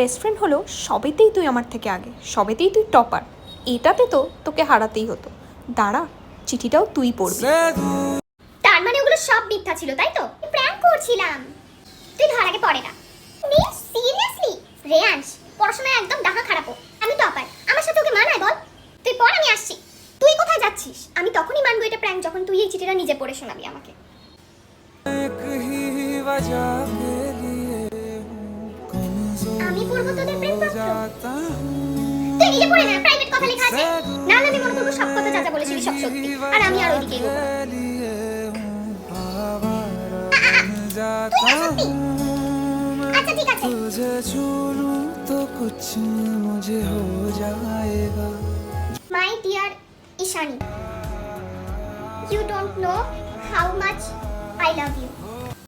Best friend হলেও সবেতেই তুই আমার থেকে আগে সবেতেই তুই টপার এটাতে তো তোকে হারাতেই হতো। দাঁড়া চিঠিটাও তুই পড়বি। তার মানে ওগুলো সব মিথ্যা ছিল তাই তো? প্র্যাঙ্ক করছিলাম। তুই ধর আগে পড়ে না। মিস সিরিয়াসলি রেয়ান্স পড়াশোনায় একদম ডাকা খারাপো আমি টপার আমার সাথে ওকে মানায় বল। তুই পড় আমি আসছি। তুই কোথায় যাচ্ছিস? আমি তখনই মানবো এটা প্র্যাঙ্ক যখন তুই এই চিঠিটা নিজে পড়ে শোনাবি আমাকে। করব তোদের প্রেম পাত্র তুই নিজে পড়ে না প্রাইভেট কথা লেখা আছে। না আমি মনে করব সব কথা চাচা বলেছিলি সব সত্যি। আর আমি আর ওইদিকে এগোবো আচ্ছা ঠিক আছে। তো কুছ মুঝে হো জায়েগা my dear Ishani you don't know how much I love you.